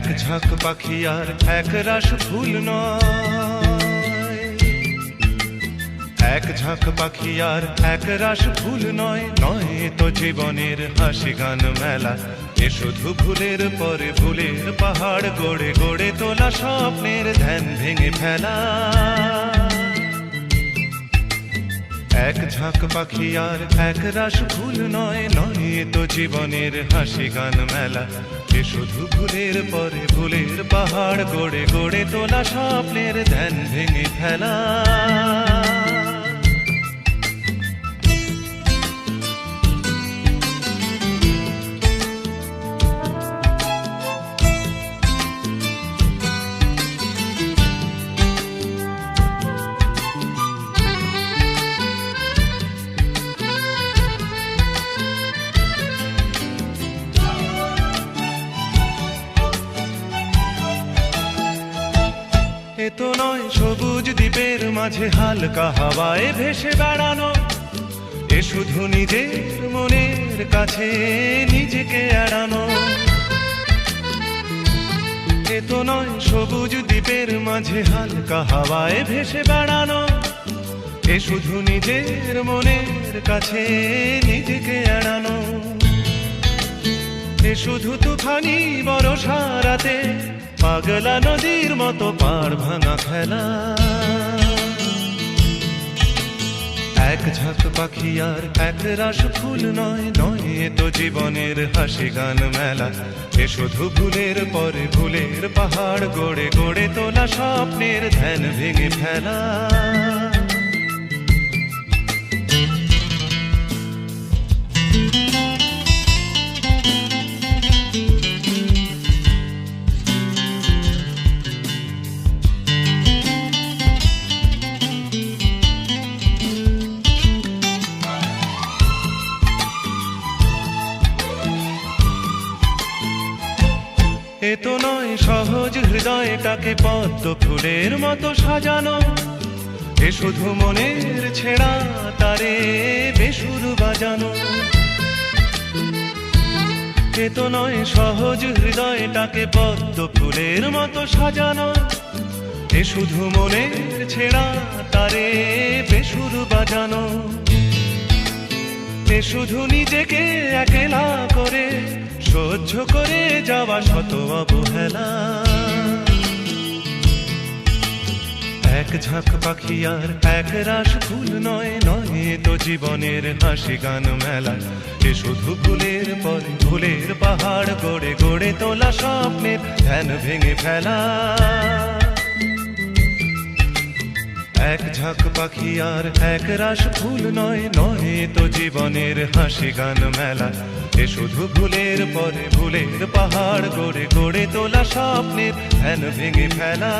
এক ঝাঁক পাখি আর এক রাস ফুল নয়। এক ঝাঁক পাখি আর এক রাস ফুল নয় নয় তো জীবনের হাসি গান মেলা। এ শুধু ভুলের পরে ভুলের পাহাড় গড়ে গড়ে তোলা স্বপ্নের ধ্যান ভেঙে ফেলা। এক ঝাঁক পাখি আর এক রাস ফুল নয় নয় তো জীবনের হাসি গান মেলা। এ শুধু ভুলের পরে ভুলের পাহাড় গড়ে গড়ে তোলা স্বপ্নের ধ্যান ভেঙে ফেলা। এ নয় সবুজ দ্বীপের মাঝে হালকা হাওয়ায় ভেসে বেড়ানো। এ শুধু নিজের মনের কাছে নিজেকে এড়ানো। এ নয় সবুজ দ্বীপের মাঝে হালকা হাওয়ায় ভেসে বেড়ানো। এ শুধু নিজের মনের কাছে নিজেকে এড়ানো। এ শুধু তুফানি বরষা রাতে পাগলা নদীর মতো পার ভাঙা খেলা। এক ঝাঁক পাখি আর এক রাস ফুল নয় নয় তো জীবনের হাসি গান মেলা। এ শুধু ভুলের পরে ভুলের পাহাড় গড়ে গড়ে তোলা স্বপ্নের ধ্যান ভেঙে ফেলা। এ তো নয় সহজ হৃদয়টাকে পদ্ম ফুলের মতো সাজানো। এ শুধু মনের ছেঁড়া তারে বেসুর বাজানো। এ তো নয় সহজ হৃদয়টাকে পদ্ম ফুলের মতো সাজানো। এ শুধু মনের ছেঁড়া তারে বেসুর বাজানো। এ শুধু নিজেকে একলা করে সহ্য করে যাওয়া শত অবহেলা। এক ঝাঁক পাখি আর এক রাস ফুল নয় নয় তো জীবনের হাসি গান মেলা। এ শুধু ভুলের পরে ভুলের পাহাড় গড়ে গড়ে তোলা স্বপ্নের ধ্যান ভেঙে ফেলা। এক ঝাঁক পাখি আর এক রাস ফুল নয় নয় তো জীবনের হাসি গান মেলা। এ শুধু ভুলের পরে ভুলের পাহাড় গড়ে গড়ে তোলা স্বপ্নের ফ্যান ভেঙে ফেলা।